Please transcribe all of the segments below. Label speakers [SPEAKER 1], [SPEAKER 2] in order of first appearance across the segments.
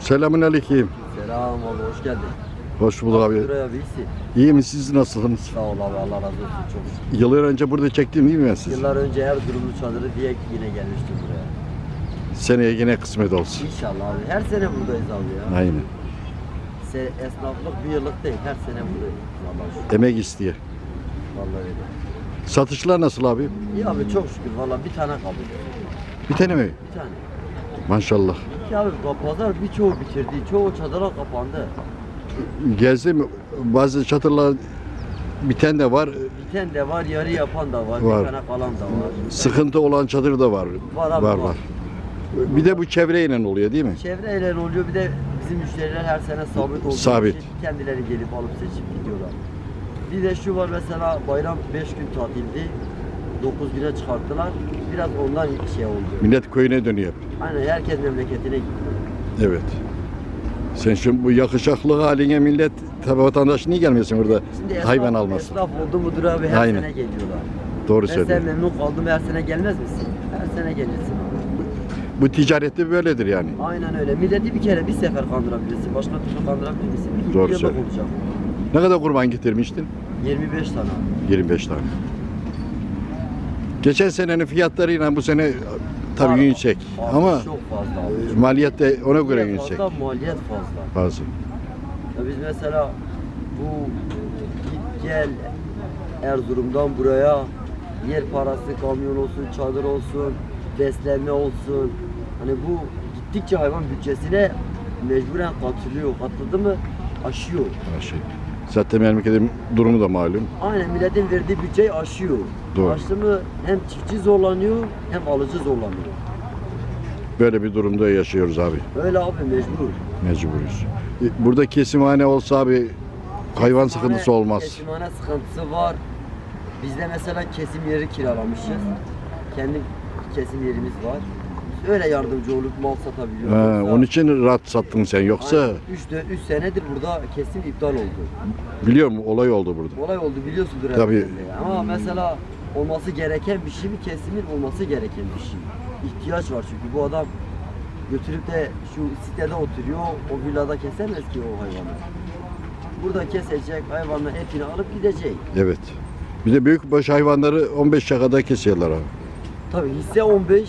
[SPEAKER 1] Selamun aleyküm.
[SPEAKER 2] Selam abi hoş geldin.
[SPEAKER 1] Hoş bulduk abi.
[SPEAKER 2] Buraya birisi.
[SPEAKER 1] İyi mi siz nasılsınız?
[SPEAKER 2] Sağ ol abi Allah razı olsun çok şükür.
[SPEAKER 1] Yıllar önce burada çektim değil mi ben sizi?
[SPEAKER 2] Yıllar önce her durumlu çadırı diye yine gelmiştim buraya.
[SPEAKER 1] Seneye yine kısmet olsun.
[SPEAKER 2] İnşallah abi her sene buradayız abi ya.
[SPEAKER 1] Aynen.
[SPEAKER 2] Se esnaflık bir yıllık değil her sene buradayız. Vallahi şükür.
[SPEAKER 1] Emek istiyor.
[SPEAKER 2] Vallahi öyle.
[SPEAKER 1] Satışlar nasıl abi?
[SPEAKER 2] İyi abi çok şükür vallahi bir tane kaldı.
[SPEAKER 1] Bir tane mi?
[SPEAKER 2] Bir tane.
[SPEAKER 1] Maşallah.
[SPEAKER 2] Ki abi pazar birçoğu bitirdi. Çoğu çadıra kapandı.
[SPEAKER 1] Gezdim bazı çadırlar biten de var.
[SPEAKER 2] Biten de var, yarı yapan da var,
[SPEAKER 1] Var.
[SPEAKER 2] bir tane kalan da var.
[SPEAKER 1] Sıkıntı olan çadır da var.
[SPEAKER 2] Var abi,
[SPEAKER 1] var. Bir de bu çevreyle oluyor değil mi?
[SPEAKER 2] Çevreyle oluyor bir de bizim müşteriler her sene sabit olduğu
[SPEAKER 1] Sabit.
[SPEAKER 2] için kendileri gelip alıp seçip gidiyorlar. Bir de şu var mesela bayram 5 gün tatildi. 9 güne çıkarttılar. Biraz ondan şey oldu.
[SPEAKER 1] Millet köyüne dönüyor.
[SPEAKER 2] Aynen herkes memleketine gitti.
[SPEAKER 1] Evet. Sen şimdi bu yakışıklı haline millet tabi vatandaş niye gelmesin burada
[SPEAKER 2] Şimdi esnaf,
[SPEAKER 1] hayvan almasın.
[SPEAKER 2] Esnaf oldu mudur abi her
[SPEAKER 1] Aynen.
[SPEAKER 2] sene geliyorlar.
[SPEAKER 1] Doğru
[SPEAKER 2] Ben sen
[SPEAKER 1] söylüyorsun.
[SPEAKER 2] memnun kaldım her sene gelmez misin? Her sene gelirsin.
[SPEAKER 1] Bu ticarette böyledir yani.
[SPEAKER 2] Aynen öyle. Milleti bir kere bir sefer kandırabilirsin. Başka türlü kandırabilir misin? Bir
[SPEAKER 1] Doğru
[SPEAKER 2] yıllık
[SPEAKER 1] söylüyorsun.
[SPEAKER 2] olacak.
[SPEAKER 1] Ne kadar kurban getirmiştin?
[SPEAKER 2] 25 tane.
[SPEAKER 1] 25 tane. Geçen senenin fiyatlarıyla bu sene tabii
[SPEAKER 2] Var,
[SPEAKER 1] yüksek.
[SPEAKER 2] var,
[SPEAKER 1] Ama
[SPEAKER 2] çok fazla abi.
[SPEAKER 1] maliyet de ona göre
[SPEAKER 2] Maliyet
[SPEAKER 1] yüksek.
[SPEAKER 2] Fazla, maliyet fazla.
[SPEAKER 1] Fazla.
[SPEAKER 2] Ya biz mesela bu git gel Erzurum'dan buraya yer parası, kamyon olsun, çadır olsun, beslenme olsun. Hani bu gittikçe hayvan bütçesine mecburen katılıyor. Katıldı mı aşıyor.
[SPEAKER 1] Şey. Zaten memleketin durumu da malum.
[SPEAKER 2] Aynen milletin verdiği bütçeyi aşıyor.
[SPEAKER 1] Doğru.
[SPEAKER 2] Aştı mı hem çiftçi zorlanıyor hem alıcı zorlanıyor.
[SPEAKER 1] Böyle bir durumda yaşıyoruz abi.
[SPEAKER 2] Öyle abi mecbur.
[SPEAKER 1] Mecburuz. E, Burada kesimhane olsa abi hayvan sıkıntısı
[SPEAKER 2] Kesimhane-
[SPEAKER 1] olmaz.
[SPEAKER 2] Kesimhane sıkıntısı var. Bizde mesela kesim yeri kiralamışız. Kendi kesim yerimiz var. Öyle yardımcı olup mal satabiliyoruz.
[SPEAKER 1] Ha,
[SPEAKER 2] Yoksa-
[SPEAKER 1] onun için rahat sattın sen. Yoksa
[SPEAKER 2] 3 senedir burada kesim iptal oldu.
[SPEAKER 1] biliyor musun olay oldu burada.
[SPEAKER 2] Olay oldu biliyorsundur
[SPEAKER 1] Tabii.
[SPEAKER 2] Ama mesela olması gereken bir şey mi kesimin olması gereken bir şey. İhtiyaç var çünkü bu adam götürüp de şu sitede oturuyor, o villada kesemez ki o hayvanı. Burada kesecek, hayvanın etini alıp gidecek.
[SPEAKER 1] Evet. Bir de büyükbaş hayvanları 15 şakada kesiyorlar abi.
[SPEAKER 2] Tabii hisse 15,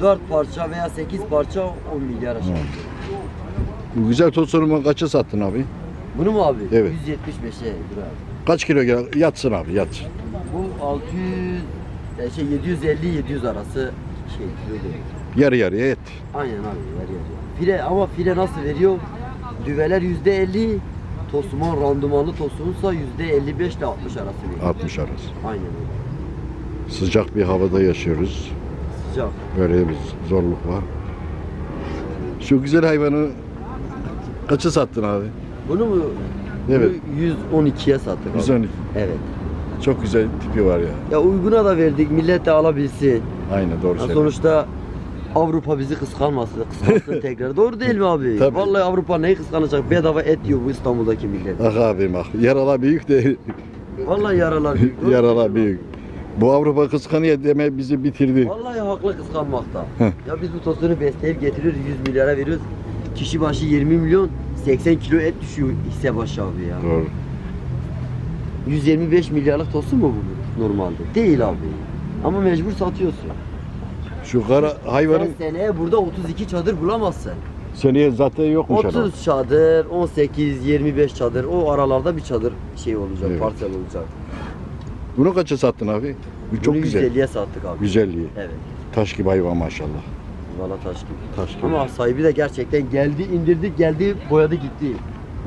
[SPEAKER 2] 4 parça veya 8 parça 10 milyar aşağı.
[SPEAKER 1] Hı. Bu güzel tosunumu kaça sattın abi?
[SPEAKER 2] Bunu mu abi?
[SPEAKER 1] Evet.
[SPEAKER 2] 175'e dur abi.
[SPEAKER 1] Kaç kilo gel? Yatsın abi yatsın.
[SPEAKER 2] Bu 600, e, şey 750-700 arası şey kilo.
[SPEAKER 1] Yarı yarıya et.
[SPEAKER 2] Aynen abi veriyor. File ama file nasıl veriyor? Düveler yüzde 50, tosumun randımanlı tosumunsa yüzde 55 ile 60 arası veriyor.
[SPEAKER 1] 60 arası.
[SPEAKER 2] Aynen öyle.
[SPEAKER 1] Sıcak bir havada yaşıyoruz.
[SPEAKER 2] Sıcak.
[SPEAKER 1] Böyle bir zorluk var. Şu güzel hayvanı kaça sattın abi?
[SPEAKER 2] Bunu mu?
[SPEAKER 1] Evet.
[SPEAKER 2] Bunu 112'ye sattık abi.
[SPEAKER 1] 112.
[SPEAKER 2] Evet.
[SPEAKER 1] Çok güzel tipi var ya.
[SPEAKER 2] Ya uyguna da verdik millet de alabilsin.
[SPEAKER 1] Aynen doğru
[SPEAKER 2] Ya
[SPEAKER 1] söylüyorsun.
[SPEAKER 2] sonuçta Avrupa bizi kıskanmasın. Kıskansın tekrar. Doğru değil mi abi?
[SPEAKER 1] Tabii.
[SPEAKER 2] Vallahi Avrupa neyi kıskanacak? Bedava et yiyor bu İstanbul'daki millet.
[SPEAKER 1] Ah abim ah. Yaralar büyük de
[SPEAKER 2] Vallahi yaralar büyük. Doğru
[SPEAKER 1] yaralar
[SPEAKER 2] değil mi?
[SPEAKER 1] büyük. Bu Avrupa kıskanıyor deme bizi bitirdi.
[SPEAKER 2] Vallahi haklı kıskanmakta.
[SPEAKER 1] Heh.
[SPEAKER 2] ya biz bu tosunu besleyip getiriyoruz 100 milyara veriyoruz. Kişi başı 20 milyon 80 kilo et düşüyor hisse başı abi ya.
[SPEAKER 1] Doğru.
[SPEAKER 2] 125 milyarlık tosun mu bu normalde? Değil abi. Ama mecbur satıyorsun.
[SPEAKER 1] Şu kara hayvanın
[SPEAKER 2] Sen seneye burada 32 çadır bulamazsın.
[SPEAKER 1] seneye zaten yokmuş adam.
[SPEAKER 2] 30 çadır, 18, 25 çadır. O aralarda bir çadır şey olacak,
[SPEAKER 1] Evet.
[SPEAKER 2] parsel olacak.
[SPEAKER 1] Bunu kaça sattın abi? Bu çok
[SPEAKER 2] Bunu
[SPEAKER 1] güzel.
[SPEAKER 2] 150'ye sattık abi.
[SPEAKER 1] Güzelliği.
[SPEAKER 2] Evet.
[SPEAKER 1] Taş gibi hayvan maşallah.
[SPEAKER 2] Valla taş gibi.
[SPEAKER 1] Taş gibi.
[SPEAKER 2] Ama sahibi de gerçekten geldi, indirdi, geldi, boyadı gitti.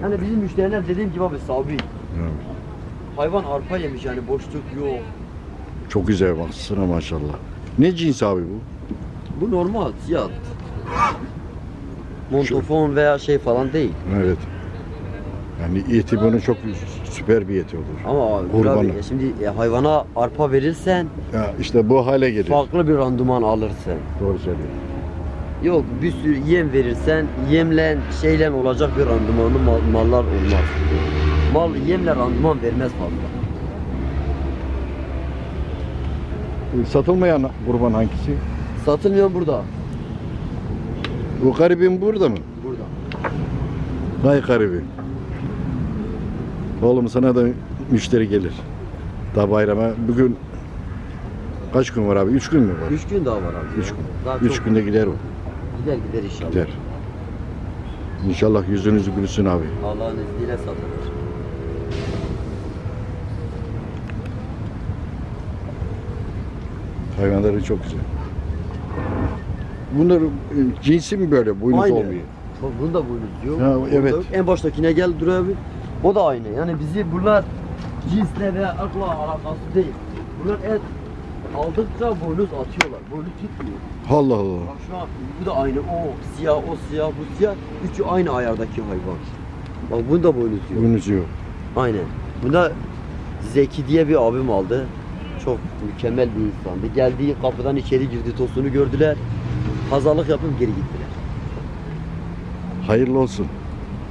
[SPEAKER 2] Yani bizim müşteriler dediğim gibi abi sabit.
[SPEAKER 1] Evet.
[SPEAKER 2] Hayvan arpa yemiş yani boşluk yok.
[SPEAKER 1] Çok güzel baksana maşallah. Ne cins abi bu?
[SPEAKER 2] Bu normal siyah. Montofon veya şey falan değil.
[SPEAKER 1] Evet. Yani eti bunun çok süper bir eti olur.
[SPEAKER 2] Ama
[SPEAKER 1] Kurbanı.
[SPEAKER 2] abi, şimdi e, hayvana arpa verirsen
[SPEAKER 1] Ya işte bu hale gelir.
[SPEAKER 2] farklı bir randıman alırsın.
[SPEAKER 1] Doğru söylüyorsun.
[SPEAKER 2] Yok bir sürü yem verirsen yemle şeyle olacak bir randımanlı mal- mallar olmaz. Mal yemle randıman vermez fazla.
[SPEAKER 1] e, satılmayan kurban hangisi?
[SPEAKER 2] Satılmıyor burada.
[SPEAKER 1] O garibin burada mı?
[SPEAKER 2] Burada.
[SPEAKER 1] Vay garibim. Oğlum sana da müşteri gelir. Daha bayrama bugün kaç gün var abi? Üç gün mü var?
[SPEAKER 2] Üç gün daha var abi.
[SPEAKER 1] Üç
[SPEAKER 2] ya.
[SPEAKER 1] gün.
[SPEAKER 2] Daha
[SPEAKER 1] Üç
[SPEAKER 2] çok
[SPEAKER 1] günde gider o.
[SPEAKER 2] gider gider inşallah.
[SPEAKER 1] Gider. İnşallah yüzünüzü gülsün abi.
[SPEAKER 2] Allah'ın izniyle satılır.
[SPEAKER 1] Hayvanları çok güzel. Bunlar e, cinsi mi böyle? Boynuz olmuyor.
[SPEAKER 2] Bak bunda boynuz yok.
[SPEAKER 1] Ha, evet.
[SPEAKER 2] En baştakine gel dur abi. O da aynı. Yani bizi bunlar cinsle veya akla alakası değil. Bunlar et aldıkça boynuz atıyorlar. Boynuz tutmuyor.
[SPEAKER 1] Allah Allah.
[SPEAKER 2] Bak şu an bu da aynı. O siyah, o siyah, bu siyah. Üçü aynı ayardaki hayvan. Bak bunda boynuz yok.
[SPEAKER 1] Boynuz yok.
[SPEAKER 2] Aynen. Bunda Zeki diye bir abim aldı. Çok mükemmel bir insandı. Geldiği kapıdan içeri girdi, tostunu gördüler. Pazarlık yapıp geri gittiler.
[SPEAKER 1] Hayırlı olsun.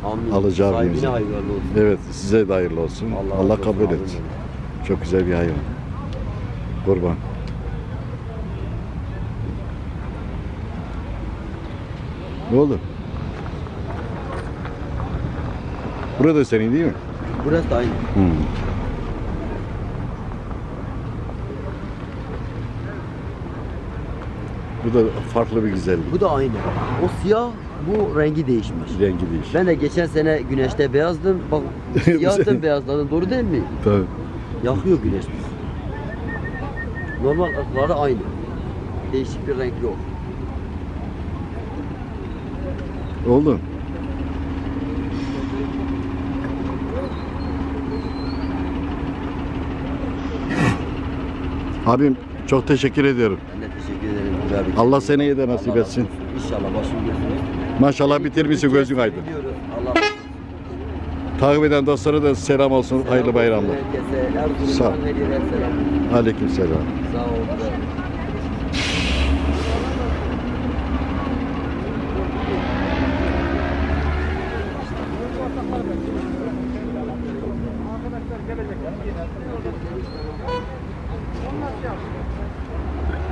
[SPEAKER 2] Amin.
[SPEAKER 1] Alacağı
[SPEAKER 2] Sahibine hayırlı olsun.
[SPEAKER 1] Evet size de hayırlı olsun.
[SPEAKER 2] Allah
[SPEAKER 1] Allah,
[SPEAKER 2] razı olsun
[SPEAKER 1] kabul
[SPEAKER 2] abim
[SPEAKER 1] et.
[SPEAKER 2] benim.
[SPEAKER 1] Çok güzel bir hayvan. Kurban. Ne oldu? Burada senin değil mi?
[SPEAKER 2] Burası da aynı.
[SPEAKER 1] Hmm. Bu da farklı bir güzellik.
[SPEAKER 2] Bu da aynı. O siyah, bu rengi değişmiş.
[SPEAKER 1] Rengi değiş.
[SPEAKER 2] Ben de geçen sene güneşte beyazdım. Bak siyahtım beyazladım. Doğru değil mi?
[SPEAKER 1] Tabii.
[SPEAKER 2] Yakıyor güneş bizi. Normal ırkları aynı. Değişik bir renk yok.
[SPEAKER 1] Oldu. Abim çok teşekkür ediyorum.
[SPEAKER 2] Ben de teşekkür ederim. Güzel bir
[SPEAKER 1] Allah seneye de nasip
[SPEAKER 2] Allah razı
[SPEAKER 1] etsin.
[SPEAKER 2] olsun. İnşallah başım gözünüz.
[SPEAKER 1] Maşallah bitirmişsin gözün aydın.
[SPEAKER 2] Allah.
[SPEAKER 1] Takip eden dostlara da selam olsun. Hayırlı bayramlar.
[SPEAKER 2] Herkese Erzurum'dan
[SPEAKER 1] Sağ ol.
[SPEAKER 2] selam.
[SPEAKER 1] Aleyküm selam.
[SPEAKER 2] Sağ olun. Onlar şey yapıyor.